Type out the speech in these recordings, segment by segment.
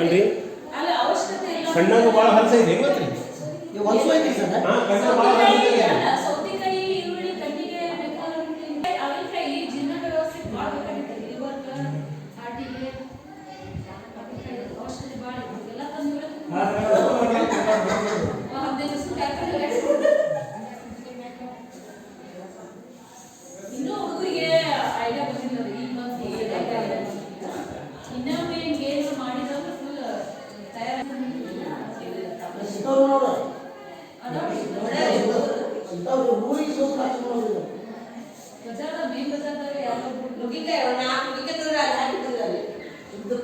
ಅಲ್ರಿ? ಕಣ್ಣಾಗ ಭಾಳ ಹಲಸ ಇದೆ ಗೊತ್ತ್ರಿ ಹಾ ಕಣ್ಣಾಗ ಭಾಳ ಹಲಸ ಅವರು ಊರಿಗೆ ಸೂತ್ರ ಹಾಕಿಕೊಂಡಿದ್ದಾರೆ ಇತ್ತು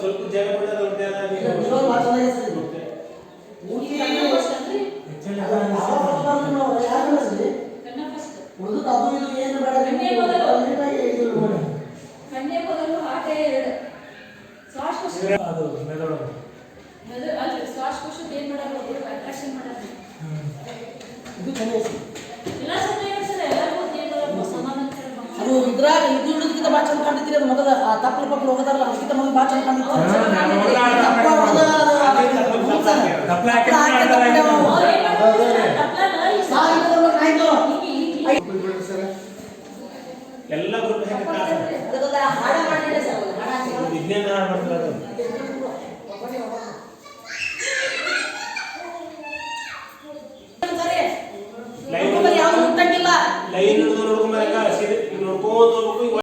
ಸ್ವಲ್ಪ ಜಾಗ ಬಿಡೋದು ಅವ್ರದ್ದು ಅದು ಇದ್ರಾಗ ಇದು ಭಾಳ ಚಂದ ಕಾಣ್ತಿದ್ರಿ ಅದು ಮೊದಲ ಆ ತಪ್ಪಲು ಪಕ್ಕಲು ಹೋಗೋದಾರಲ್ಲ ಅದಕ್ಕಿಂತ ಮೊದಲು ಭಾಳ ಚಂದ ಕಾಣ್ತಿತ್ತು ತಪ್ಪ ಎಲ್ಲ ಗುರು ವಿಜ್ಞಾನ ಮಾಡ್ತಾರೆ ಲೈನ್ ನೋಡ್ಕೊಂಡ್ ನೋಡ್ಕೊಂಡ್ ನೋಡ್ಕೊಂಡ್